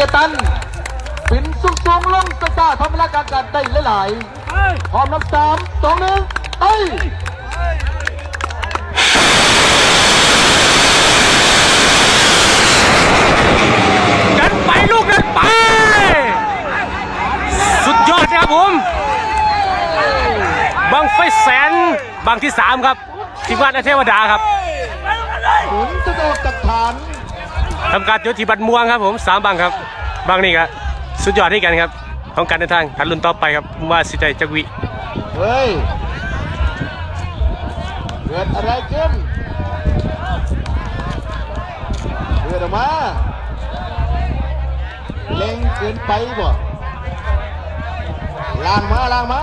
สียตันบินสูงสูงๆลงสตาร์ทำเวลาการการได้หลายๆพร้อมนับสามสองหนึ่งไปกันไปลูกนั้นไป สุดยอดนะครับผมบังไฟแสนบังที่สามครับ ทีมงานอาเทวดาครับหมุนจะออกจากฐาน ทำการจุดที่บัตรม่วงครับผมสามบังครับบังนี่ครับสุดยอดที่กันครับของการเดินทางทันรุ่นต่อไปครับว่าสิใจจักวิเฮ้ยเกิดอะไรขึ้นเกิดออกมาเล็งเกินไปบ่ล่างมาล่างมา